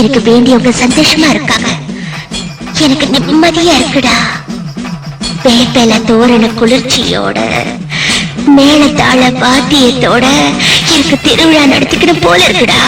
எனக்கு வேண்டியவங்க சந்தோஷமா இருக்காங்க. எனக்கு நிம்மதியா இருக்குடா. வேப்பேல தோரண குளிர்ச்சியோட மேலத்தாழ பாத்தியத்தோட எனக்கு திருவிழா நடத்திக்கணும் போல இருக்குடா.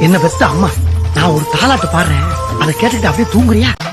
என்ன பெத்த அம்மா? நான் ஒரு தாலாட்டு பாடுறேன். அதை கேட்டுக்கிட்டு அப்படியே தூங்குறியா?